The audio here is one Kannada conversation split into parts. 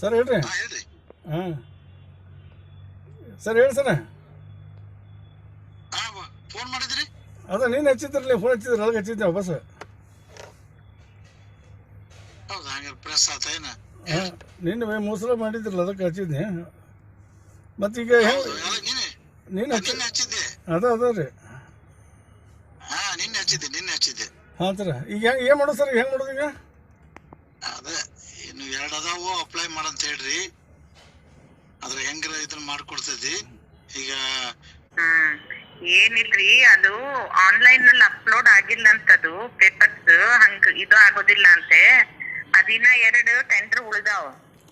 ಸರ್ ಹೇಳ್ರಿ. ಹಾ ಹೇಳ್ರಿ. ಹಾಂ. ಸರ್ ಹೇಳಿ ಸರ್. ಫೋನ್ ಮಾಡಿದ್ರಿ? ಅದ ನೀನು ಹಚ್ಚಿದ್ರಲ್ಲ ಫೋನ್ ಹಚ್ಚಿದ್ರೆ ಅಲ್ಲಿಗೆ ಹಚ್ಚಿದ್ದೆ ಹಾಂ ನಿನ್ನೆ ಮೋಸಲ ಮಾಡಿದ್ರಲ್ಲ ಅದಕ್ಕೆ ಹಚ್ಚಿದ್ದೆ. ಮತ್ತೀಗ ನೀನೆ? ಹಚ್ಚಿದ್ದೆ. ಅದ ಅದ ರೀ. ಹಾ ನಿನ್ನೆ ಹಚ್ಚಿದ್ದೆ ನಿನ್ನೆ ಹಚ್ಚಿದ್ದೆ. ಹಾಂ ಸರ್. ಈಗ ಹೆಂಗೆ ಏನು ಮಾಡೋದು ಸರ್ ಹೆಂಗೆ ಮಾಡೋದು ಈಗ? ಎರಡು ಅದಾವು ಅಪ್ಲೈ ಮಾಡಂತ ಹೇಳ್ರಿ. ಅದ್ರ ಹೆಂಗ್ರ ಇದನ್ನ ಮಾಡ್ಕೊಡ್ತೈತಿ ಈಗ ಹ್ಮ್ ಏನಿಲ್ರಿ ಅದು ಆನ್ಲೈನ್ನಲ್ಲಿ ಅಪ್ಲೋಡ್ ಆಗಿಲ್ಲ ಅಂತದು ಪೇಪರ್ಸ್ ಹಂಗ ಇದು ಆಗೋದಿಲ್ಲ ಅಂತೆ. ಅದಿನ ಎರಡು ಟೆಂಡರ್ ಉಳಿದಾವ.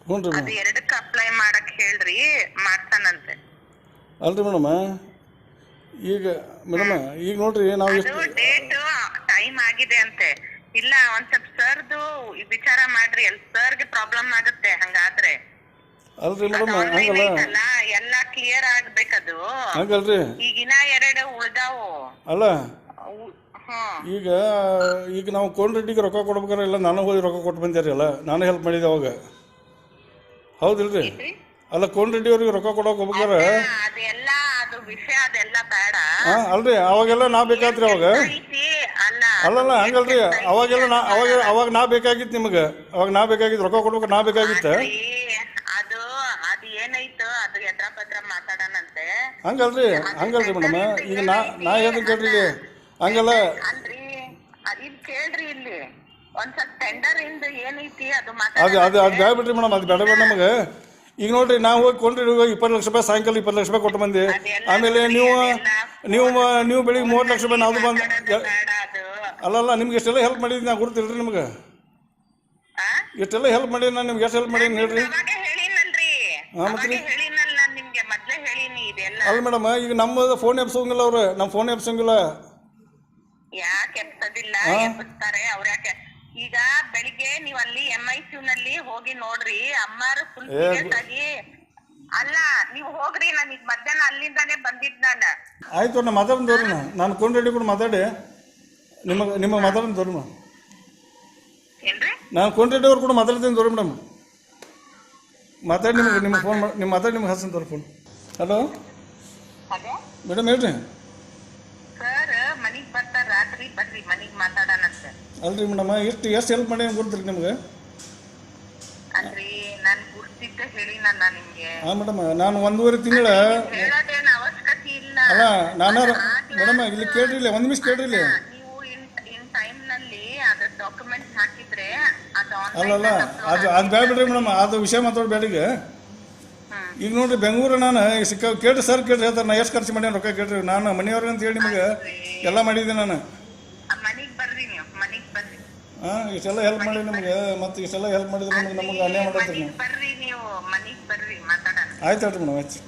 ಹ್ಞೂ ರೀ ಅದು ಎರಡಕ್ಕ ಅಪ್ಲೈ ಮಾಡಕ್ ಹೇಳ್ರಿ ಮಾಡ್ತಾನಂತೆ. ಅಲ್ರಿ ಮೇಡಮ್ ಈಗ ಮೇಡಮ್ ಈಗ ನೋಡ್ರಿ ನಾವು ಅದು ಎಷ್ಟು ಡೇಟ್ ಟೈಮ್ ಆಗಿದೆ ಅಂತೆ. ಇಲ್ಲ ಒಂದ್ ಸ್ವಲ್ಪ ಸರ್ದು ವಿಚಾರ ಮಾಡ್ರಿ ಎಲ್ ಸರ್ಗೆ ಪ್ರಾಬ್ಲಮ್ ಆಗುತ್ತೆ ಹಂಗಾದ್ರೆ. ಅಲ್ರಿ ಮೇಡಮ್ ಹಂಗಲ್ಲ. ಎಲ್ಲಾ ಕ್ಲಿಯರ್ ಆಗ್ಬೇಕದು. ಹಂಗಲ್ರಿ. ಈಗಿನ ಎರಡು ಉಳ್ದಾವು. ಅಲ್ಲ? ಈಗ ಈಗ ನಾವು ಕೋನ್ ರೆಡ್ಡಿಗೆ ರೊಕ್ಕ ಕೊಡ್ಬೇಕಾರೆ ಇಲ್ಲ ನಾನು ಹೋಗಿ ರೊಕ್ಕ ಕೊಟ್ಟು ಬಂದೇರಿ ಅಲ್ಲ ನಾನು ಹೆಲ್ಪ್ ಮಾಡಿದೆ ಅವಾಗ. ಹೌದಿಲ್ರಿ? ಅಲ್ಲ ಕೋನ್ ರೆಡ್ಡಿ ಅವ್ರಿಗೆ ರೊಕ್ಕ ಕೊಡೋಕೆ ಹೋಗ್ಬೇಕಾರೆ ಅದೆಲ್ಲ ಅದು ವಿಷಯ ಅದೆಲ್ಲ ಬೇಡ. ಅಲ್ರಿ ಅವಾಗೆಲ್ಲ ನಾ ಬೇಕಾತ್ರಿ ಅವಾಗ ಅಲ್ಲಲ್ಲ ಹಂಗಲ್ರಿ. ಅವಾಗೆಲ್ಲ ನಾ ಅವಾಗ ಅವಾಗ ನಾ ಬೇಕಾಗಿತ್ತು ನಿಮಗೆ. ಅವಾಗ ನಾ ಬೇಕಾಗಿತ್ತು ರೊಕ್ಕ ಕೊಡ್ಬೇಕು ನಾ ಬೇಕಾಗಿತ್ತು. ಅದು ಅದು ಏನಾಯ್ತು ಅದು ಎದ್ರ ಪತ್ರ ಮಾತಾಡೋಣಂತೆ. ಹಂಗಲ್ರಿ ಹಂಗಲ್ರಿ ಮೇಡಮ್. ಈಗ ನಾ ನಾ ಹೇಳ್ತೀನಿ ಕೇಳ್ರಿ ಹಂಗಲ್ಲ. ಅಲ್ರಿ ಕೇಳ್ರಿ ಇಲ್ಲಿ. ಒಂದ್ ಸ್ವಲ್ಪ ಟೆಂಡರ್ ಇಂದ ಏನೈತಿ ಅದು ಅದು ಅದು ಅದು ಬೇಡ ಬಿಡ್ರಿ ಮೇಡಮ್ ಅದು ಬೇಡ ಬೇಡ ನಮಗೆ. ಈಗ ನೋಡ್ರಿ ನಾವು ಹೋಗಿ ಕೊಂಡ್ರಿ ಇಪ್ಪತ್ತು ಲಕ್ಷ ರೂಪಾಯಿ ಸಾಯಂಕಾಲ ಇಪ್ಪತ್ತು ಲಕ್ಷ ರೂಪಾಯಿ ಕೊಟ್ಟು ಬಂದೆ. ಆಮೇಲೆ ನೀವು ನೀವು ನೀವು ಬೆಳಿಗ್ಗೆ ಮೂವತ್ತು ಲಕ್ಷ ರೂಪಾಯಿ ನಾವು ಬಂದು ಬೇಡ. ಅಲ್ಲಲ್ಲ ನಿಮ್ಗೆ ಎಷ್ಟೆಲ್ಲ ಹೆಲ್ಪ್ ಮಾಡಿದ್ದೀನಿ ನಾ ಗುರುತಿಲ್ರಿ ನಿಮ್ಗೆ. ಆ? ಇಷ್ಟೆಲ್ಲ ಹೆಲ್ಪ್ ಮಾಡೀನಿ ನಾನು ನಿಮ್ಗೆ ಎಷ್ಟು ಹೆಲ್ಪ್ ಮಾಡೀನಿ ಹೇಳ್ರಿ. ಅವಾಗ ಹೇಳಿನಲ್ರಿ. ಹಾ? ಅವಾಗ ಹೇಳಿನಲ್ಲ ನಾನ್ ನಿಮ್ಗೆ ಮೊದ್ಲೇ ಹೇಳಿನಿ ಇದೆಲ್ಲ. ಅಲ್ಲ ಮೇಡಮ್ ಈಗ ನಮ್ಮ ಫೋನ್ ಎಬ್ಸೋಂಗಿಲ್ಲ ಅವ್ರು ನಮ್ಮ ಫೋನ್ ಎಬ್ಸೋಂಗಿಲ್ಲ. ಯಾಕೆ ಎಬ್ಸೋದಿಲ್ಲ? ಎಬ್ಬಿಸ್ತಾರೆ ಅವ್ರ ಯಾಕೆ? ಈಗ ಬೆಳಿಗ್ಗೆ ನೀವ್ ಅಲ್ಲಿ ಎಂ ಐ ಕ್ಯೂ ನಲ್ಲಿ ಹೋಗಿ ನೋಡ್ರಿ ಅಮ್ಮಾರು ಫುಲ್ ಏ, ಸೀರಿಯಸ್ ಆಗಿ ಅಲ್ಲ ನೀವ್ ಹೋಗ್ರಿ ನಾನು ಈಗ ಮಧ್ಯಾಹ್ನ ಅಲ್ಲಿಂದಾನೇ ಬಂದಿದ್ ನಾನು. ಆಯ್ತು ನಮ್ಮ ಮಾತಾಡೋಣ ತೋರಿ ನಾ. ನಾನು ಕೊಂಡು ಕೂಡ ಮಾತಾಡಿ. ನಿಮಗೆ ನಿಮ್ಮ ಮಾತಾಡೋಣ ತೋರಿ ಮೇಡಮ್. ನಾನು ಕೊಂಡ್ ರೆಡ್ಡಿ ಅವ್ರು ಕೂಡ ಮಾತಾಡ್ತೀನಿ ತೋರಿ ಮೇಡಮ್. ಮಾತಾಡಿ ನಿಮಗೆ ನಿಮ್ಮ ಫೋನ್ ನಿಮ್ಮ ಮಾತಾಡಿ ನಿಮ್ಗೆ ಹಾಸನ್ ತೋರ್ ಫೋನ್ ಹಲೋ ಮೇಡಮ್ ಹೇಳ್ರಿ. ಸರ್ ಮನಿಗ್ ಬರ್ತಾರ ರಾತ್ರಿ ಬರ್ರಿ ಮನಿಗ್ ಸರ್ ಅಲ್ರಿ ಮೇಡಮ್ ಎಷ್ಟು ಎಷ್ಟು ಹೆಲ್ಪ್ ಮಾಡಿ ಕೊಡ್ತೀರಿ ನಿಮ್ಗೆ? ಹಾಂ ಮೇಡಮ್ ನಾನು ಒಂದೂವರೆ ತಿಂಗಳ ಅಲ್ಲ ನಾನು ಮೇಡಮ್ ಇಲ್ಲಿ ಕೇಳ್ರಿ ಇಲ್ಲ ಒಂದು ನಿಮಿಷ ಕೇಳ್ರಿ ಇಲ್ಲಿ. ನಲ್ಲಿ ಅದ್ರ ಡಾಕ್ಯುಮೆಂಟ್ಸ್ ಹಾಕಿದ್ರೆ ಅದು ಅಲ್ಲಲ್ಲ ಅದು ಅದು ಬೇಡ ಮೇಡಮ್ ಅದು ವಿಷಯ ಮಾತಾಡಬೇಡ ಈಗ ಈಗ ನೋಡ್ರಿ ಬೆಂಗಳೂರು ನಾನು ಸಿಕ್ಕ ಕೇಳ್ರಿ ಸರ್ ಕೇಳ್ರಿ ಹೇಳ್ತಾರೆ ನಾ ಎಷ್ಟು ಖರ್ಚು ಮಾಡ್ಯಾನ ರೊಕ್ಕ ಕೇಳ್ರಿ. ನಾನು ಮನೆಯವ್ರಿಗೆ ಅಂತ ಹೇಳಿ ನಿಮಗೆ ಎಲ್ಲ ಮಾಡಿದ್ದೆ ನಾನು. ಮನಿಗ್ ಬರ್ರಿ ನೀವು ಮನಿಗ್ ಬರ್ರಿ. ಹಾಂ ಇಷ್ಟೆಲ್ಲ ಹೆಲ್ಪ್ ಮಾಡಿ ನಿಮಗೆ ಮತ್ತೆ ಇಷ್ಟೆಲ್ಲ ಹೆಲ್ಪ್ ಮಾಡಿದ್ರೆ ನಿಮಗೆ ನಮಗೆ ಅನ್ಯಾಯ ಮಾಡಿದ್ರಿ ನೀವು. ಬರ್ರಿ ನೀವು ಮನಿಗ್ ಬರ್ರಿ ಮಾತಾಡೋಣ. ಆಯ್ತು ಹೇಳ್ರಿ ಮೇಡಮ್ ಆಯ್ತು.